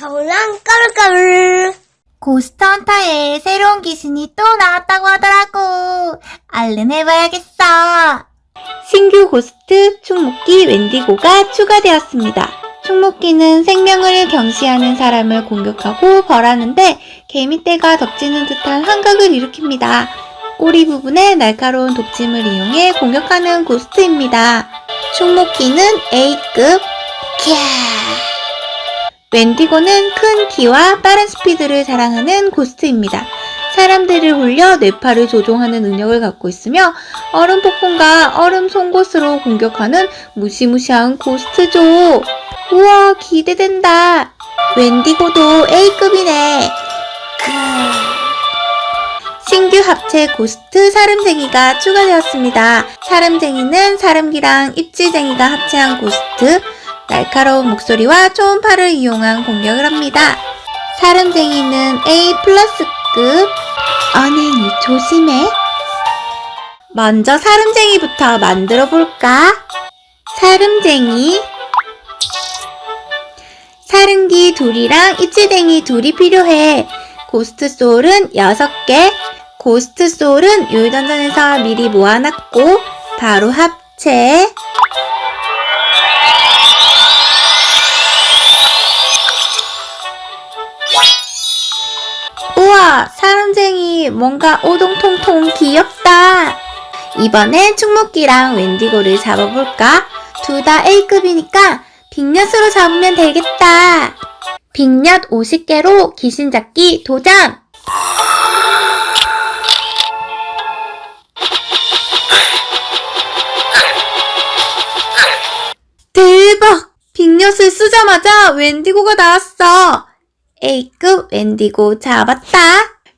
겨울랑 까불까불. 고스트 헌터에 새로운 귀신이 또 나왔다고 하더라고. 얼른 해봐야겠어. 신규 고스트 충목기 웬디고가 추가되었습니다. 충목기는 생명을 경시하는 사람을 공격하고 벌하는데 개미떼가 덮치는 듯한 환각을 일으킵니다. 꼬리 부분에 날카로운 독침을 이용해 공격하는 고스트입니다. 충목기는 A급. 캬. 웬디고는 큰 키와 빠른 스피드를 자랑하는 고스트입니다. 사람들을 홀려 뇌파를 조종하는 능력을 갖고 있으며 얼음 폭풍과 얼음 송곳으로 공격하는 무시무시한 고스트죠. 우와 기대된다. 웬디고도 A급이네. 신규 합체 고스트 사름쟁이가 추가되었습니다. 사름쟁이는 사름기랑 입질쟁이가 합체한 고스트, 날카로운 목소리와 초음파를 이용한 공격을 합니다. 사름쟁이는 A 플러스급. 언행이 조심해. 먼저 사름쟁이부터 만들어 볼까? 사름쟁이. 사름기 둘이랑 입질쟁이 둘이 필요해. 고스트 소울은 6개. 고스트 소울은 요일던전에서 미리 모아놨고, 바로 합체. 우와, 사람쟁이 뭔가 오동통통 귀엽다. 이번엔 충목기랑 웬디고를 잡아볼까? 둘 다 A급이니까 빅엿으로 잡으면 되겠다. 빅엿 50개로 귀신 잡기 도전! 대박! 빅엿을 쓰자마자 웬디고가 나왔어. A급 웬디고 잡았다.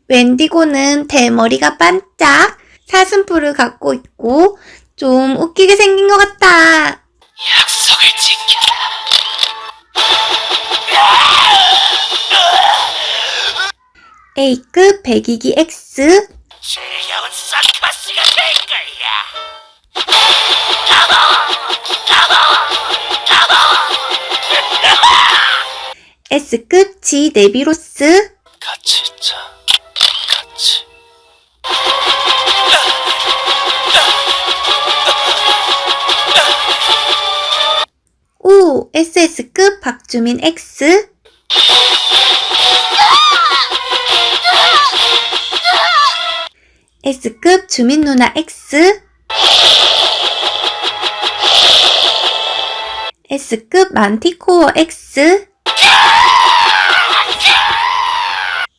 wen디고는 대머리가 반짝, 사슴뿔을 갖고 있고, 좀 웃기게 생긴 것 같다. 약속을 지켜라. A급 배기기 X, 즐거운 서커스가 될 거야. S급 G 네비로스, 같이 자, 같이. 오, SS급 박주민 X, S급 주민 누나 X, S급 만티코어 X,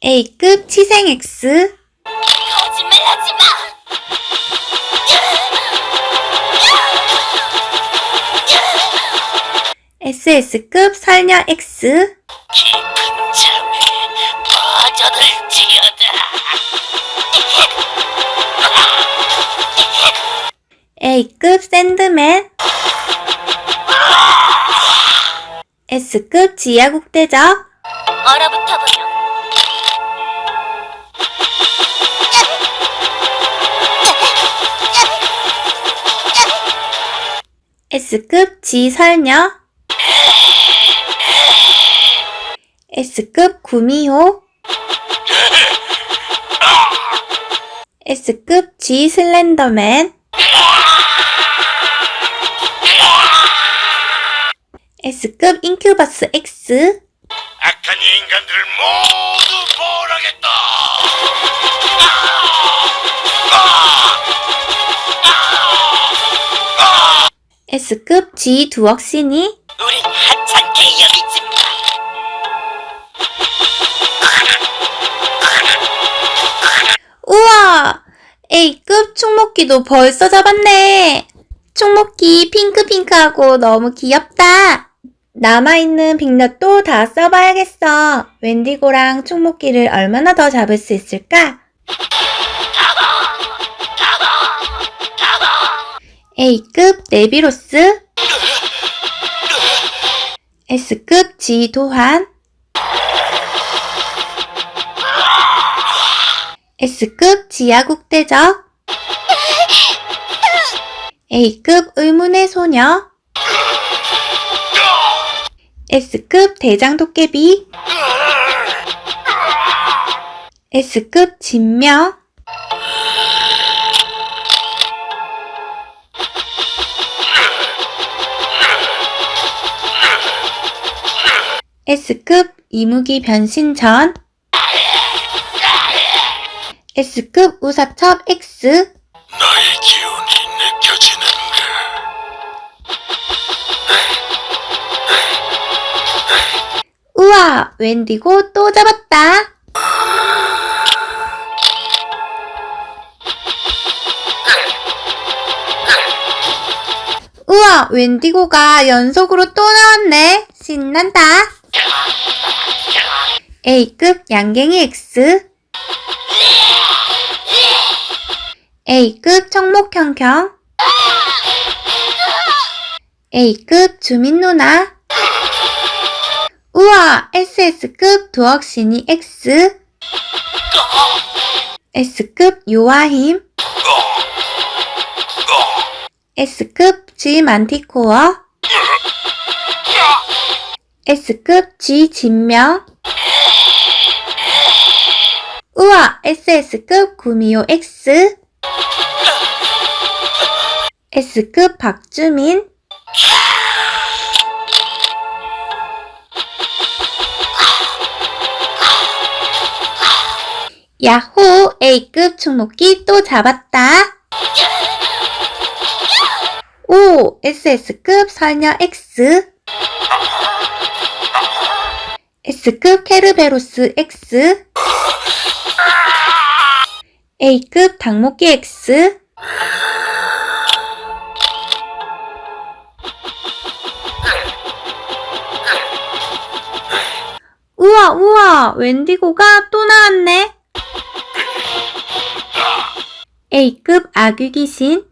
A급 치생 X, 거짓말하지 마. SS급 설녀 X, 깊은 잠에 빠져들 지어다. A급 샌드맨, S급 지하국대적, 얼어붙어 보여. S급 지설녀, S급 구미호, S급 G 슬렌더맨, S급 인큐버스 X, 악한 인간들을 모두 몰아겠다. S급 G 두억시니, 하찮게 여기지 마. 우와! A급 충목기도 벌써 잡았네! 충목기 핑크핑크하고 너무 귀엽다! 남아있는 빅넛도 다 써봐야겠어. 웬디고랑 충목기를 얼마나 더 잡을 수 있을까? A급 네비로스 S급 지도환 S급 지하국대적 A급 의문의 소녀 S급 대장 도깨비. S급 진명. S급 이무기 변신전. S급 우사첩 X 우와 웬디고 또 잡았다. 우와 웬디고가 연속으로 또 나왔네. 신난다. A급 양갱이 X. A급 청목형경 A급 주민 누나 우와 SS급 두억신이 X. S급 요아힘. S급 G 만티코어. S급 G 진명. 우와 SS급 구미호 X. S급 박주민 야호! A급 충목기 또 잡았다. 오! SS급 설녀 X. S급 케르베로스 X. A급 닭목기 X. 우와, 우와! 웬디고가 또 나왔네. A급 아귀 귀신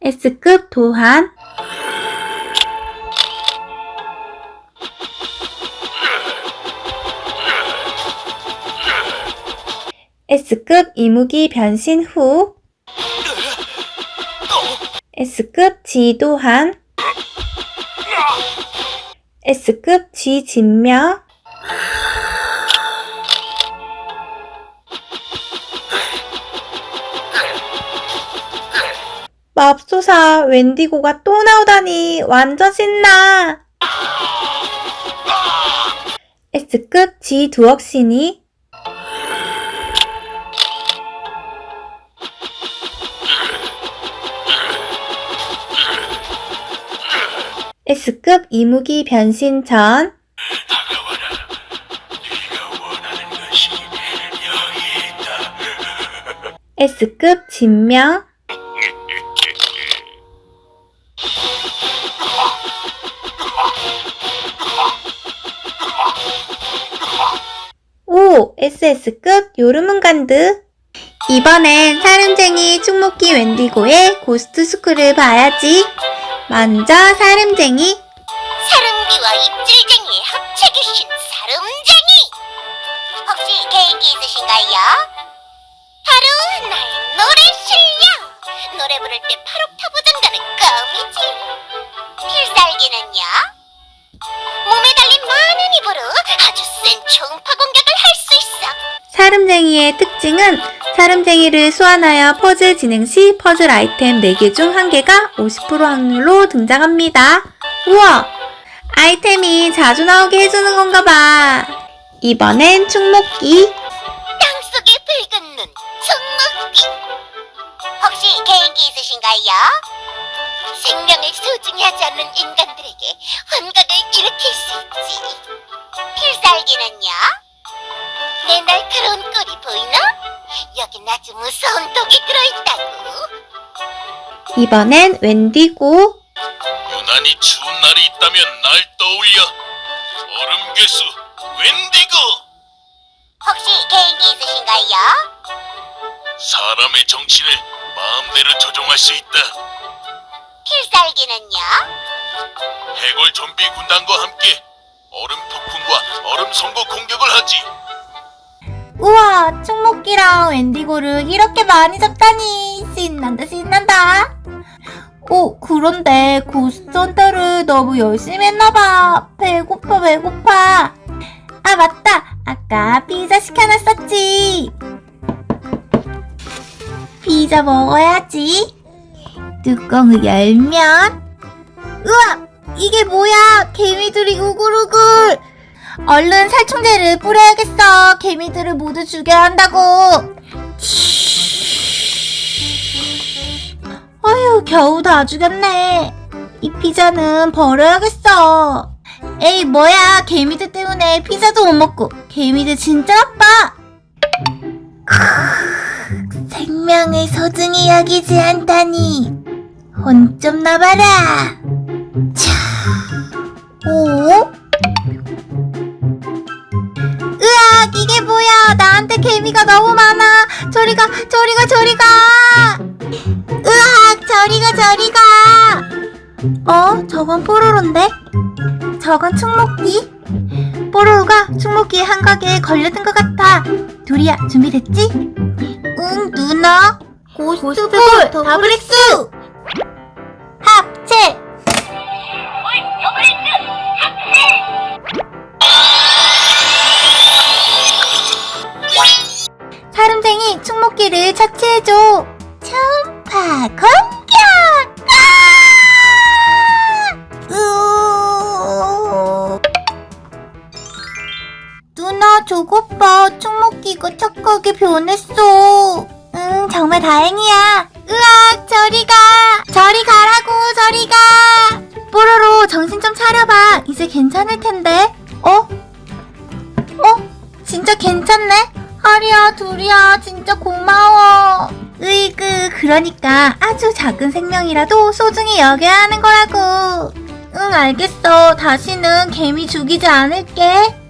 S급 도한 S급 이무기 변신 후 S급 지도한 S급 지진명 맙소사. 웬디고가 또 나오다니. 완전 신나. S급 G 두억신이. S급 이무기 변신 전. S급 진명 오! SS급 요르문 간드 이번엔 사름쟁이 충목기 웬디고의 고스트 스쿨을 봐야지 먼저 사름쟁이 사rum비와 입질쟁이 합체 귀신 사rum쟁이. 혹시 개인기 있으신가요? 바로 나의 노래 실력. 노래 부를 때 파록 타부장가는 껌이지. 필살기는요? 몸에 달린 많은 입으로 아주 센 초음파 공격을 할 수 있어. 사름쟁이의 특징은 사름쟁이를 소환하여 퍼즐 진행 시 퍼즐 아이템 4개 중 1개가 50% 확률로 등장합니다. 우와! 아이템이 자주 나오게 해주는 건가 봐. 이번엔 충목기. 땅속에 붉은 눈, 충목기. 혹시 개인기 있으신가요? 생명을 소중히 하지 않는 인간들에게 환각을 일으킬 수 있지. 필살기는요? 내 날카로운 꼴이 보이나? 여긴 아주 무서운 독이 들어있다고. 이번엔 웬디고. 유난히 추운 날이 있다면 날 떠올려. 얼음 괴수 웬디고. 혹시 개인기 있으신가요? 사람의 정신을 마음대로 조종할 수 있다. 필살기는요? 해골 좀비 군단과 함께 얼음 폭풍과 얼음 송곳 공격을 하지. 우와, 충목기랑 웬디고를 이렇게 많이 잡다니. 신난다, 신난다. 어, 그런데 고스턴터를 너무 열심히 했나봐. 배고파, 배고파. 아, 맞다. 아까 피자 시켜놨었지. 피자 먹어야지. 뚜껑을 열면. 우와! 이게 뭐야? 개미들이 우글우글. 얼른 살충제를 뿌려야겠어. 개미들을 모두 죽여야 한다고. 어휴, 겨우 다 죽였네. 이 피자는 버려야겠어. 에이, 뭐야. 개미들 때문에 피자도 못 먹고. 개미들 진짜 나빠. 크으, 생명을 소중히 여기지 않다니. 혼 좀 나봐라. 차. 오? 으악, 이게 뭐야. 나한테 개미가 너무 많아. 저리가, 저리가, 저리가. 으악, 저리가, 저리가. 어, 저건 뽀로로인데? 저건 충목기? 뽀로로가 충목기의 한각에 걸려든 것 같아. 두리야, 준비됐지? 응, 누나. 고스트볼 더블 엑스! 충목기를 차치해줘. 초음파 공격! 아! 으... 누나 저것 봐. 충목기가 착하게 변했어. 응, 정말 다행이야. 으악, 저리 가. 저리 가라고, 저리 가. 뽀로로, 정신 좀 차려봐. 이제 괜찮을 텐데. 둘이야, 진짜 고마워. 으이그, 그러니까 아주 작은 생명이라도 소중히 여겨야 하는 거라고. 응, 알겠어. 다시는 개미 죽이지 않을게.